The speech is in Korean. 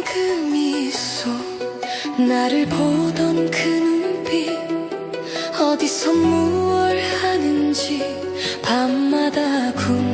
보던 그 미소 나를 보던 그 눈빛 어디서 무얼 하는지 밤마다 궁